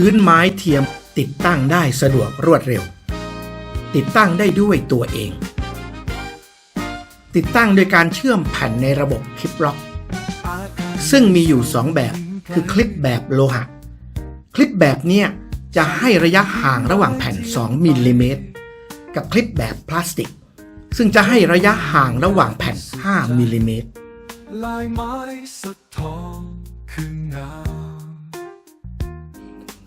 พื้นไม้เทียมติดตั้งได้สะดวกรวดเร็ว ติดตั้งได้ด้วยตัวเอง ติดตั้งโดยการเชื่อมแผ่นในระบบคลิปล็อก ซึ่งมีอยู่ 2 แบบคือคลิปแบบโลหะ คลิปแบบเนี้ยจะให้ระยะห่างระหว่างแผ่น 2มิลลิเมตรกับคลิปแบบพลาสติก ซึ่งจะให้ระยะห่างระหว่างแผ่น 5มิลลิเมตรลายไม้สะทองคืองาม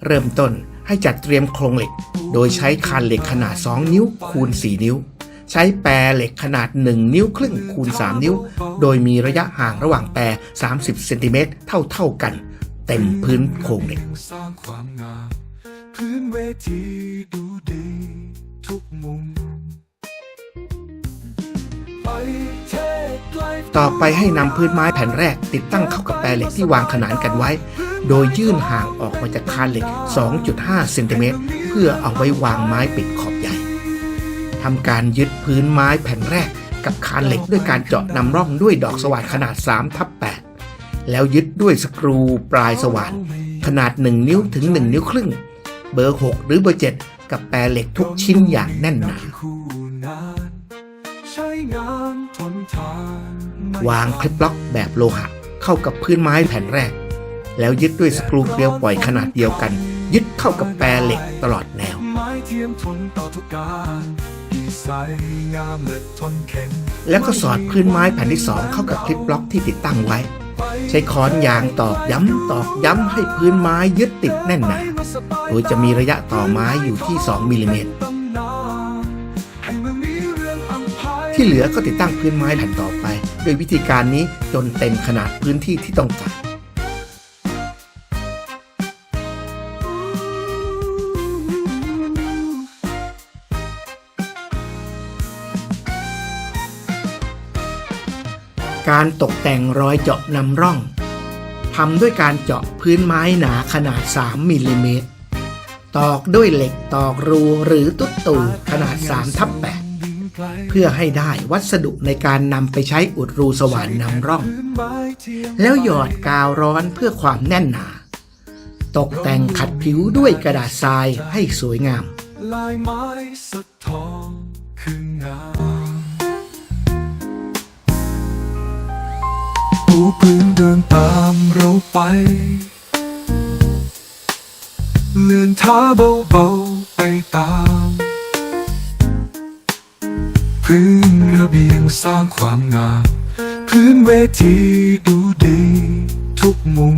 เริ่มต้นให้จัดเตรียมโครงเหล็ก โดยใช้คานเหล็กขนาด 2 นิ้วคูณ 4 นิ้ว ใช้แปรเหล็กขนาด 1 นิ้วครึ่งคูณ 3 นิ้ว โดยมีระยะห่างระหว่างแปร 30เซนติเมตรเท่าๆกัน เต็มพื้นโครงเหล็กสร้างความงามพื้นเวทีดูดีทุกมุมต่อไปให้นำพื้นไม้แผ่นแรก ติดตั้งเข้ากับแปรเหล็กที่วางขนานกันไว้ โดยยื่นห่างออกมาจากคานเหล็ก 2.5 เซนติเมตร เพื่อเอาไว้วางไม้ปิดขอบใหญ่ทำการยึดพื้นไม้แผ่นแรกกับคานเหล็กด้วยการเจาะนำร่องด้วยดอกสว่านขนาด3ทับ8แล้วยึดด้วยสกรูปลายสว่านขนาด 1 นิ้วถึง 1 นิ้วครึ่ง เบอร์ 6 หรือเบอร์ 7 กับแปรเหล็กทุกชิ้นอย่างแน่นหนาคู่นางานทนทานไม่วางคลิปล็อกแบบโลหะ เข้ากับพื้นไม้แผ่นแรก แล้วยึดด้วยสกรูเกลียวปล่อยขนาดเดียวกัน ยึดเข้ากับแปรเหล็กตลอดแนวไม้เทียมทนต่อทุกการดีไซน์งามและทนแข็งแล้วก็สอดพื้นไม้แผ่นที่สองเข้ากับคลิปบล็อกที่ติดตั้งไว้ ใช้ค้อนยางตอกย้ำตอกย้ำให้พื้นไม้ยึดติดแน่นหนาโดยจะมีระยะต่อไม้อยู่ที่ 2มิลลิเมตรตำนานแห่งเมืองนี้เรื่องอัมพายที่เหลือก็ติดตั้งพื้นไม้แผ่นต่อไป โดยวิธีการนี้จนเต็มขนาดพื้นที่ที่ต้องการ การตกแต่งรอยเจาะนำร่องทำด้วยการเจาะพื้นไม้หนาขนาด 3มิลลิเมตร ตอกด้วยเหล็กตอกรูหรือตุ๊ดตูขนาด3ทับ8เพื่อให้ได้วัสดุในการนำไปใช้อุดรูสว่านนำร่อง แล้วหยอดกาวร้อนเพื่อความแน่นหนา ตกแต่งขัดผิวด้วยกระดาษทรายให้สวยงาม ลายไม้สะทองคืองาม ผู้พื้นเดินตามเราไป เลื่อนเท้าเบาๆไปตาม พื้นระเบียงสร้างความงาม พื้นเวทีดูดีทุกมุม